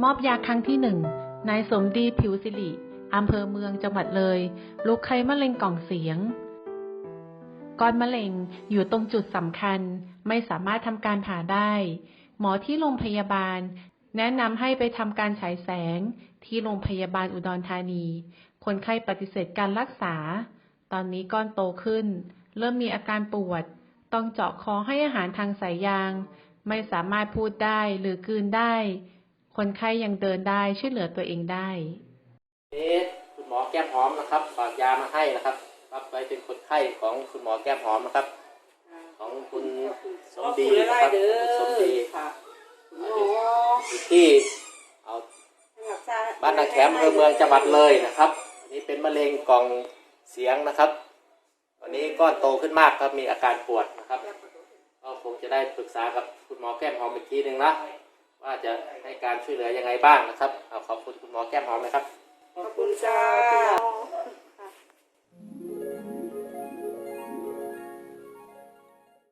มอบยาครั้งที่หนึ่งนายสมดีผิวสิริอำเภอเมืองจังหวัดเลยลูกไข้มะเร็งกล่องเสียง ก้อนมะเร็งอยู่ตรงจุดสำคัญ ไม่สามารถทำการผ่าได้ หมอที่โรงพยาบาล แนะนำให้ไปทำการฉายแสง ที่โรงพยาบาลอุดรธานี คนไข้ปฏิเสธการรักษา ตอนนี้ก้อนโตขึ้น เริ่มมีอาการปวด ต้องเจาะคอให้อาหารทางสายยาง ไม่สามารถพูดได้หรือกลืนได้ คนไข้ยังเดินได้ช่วยเหลือตัวเองได้นี่คุณหมอแก้มหอมนะครับฝากยามาให้นะครับ รับไว้เป็นคนไข้ของคุณหมอแก้มหอมนะครับ ของคุณสมดีนะครับคุณสมดีค่ะหมออยู่ที่เอาบ้านนาแคมป์อำเภอเมืองจังหวัดเลยนะครับ อันนี้เป็นมะเร็งกล่องเสียงนะครับวันนี้ก้อนโตขึ้นมากครับมีอาการปวดนะครับ ก็คงจะได้ปรึกษากับคุณหมอแก้มหอมอีกทีหนึ่งนะ ว่าจะให้การช่วยเหลือยังไงบ้างนะครับเอาขอบคุณคุณหมอแก้มหอมนะครับ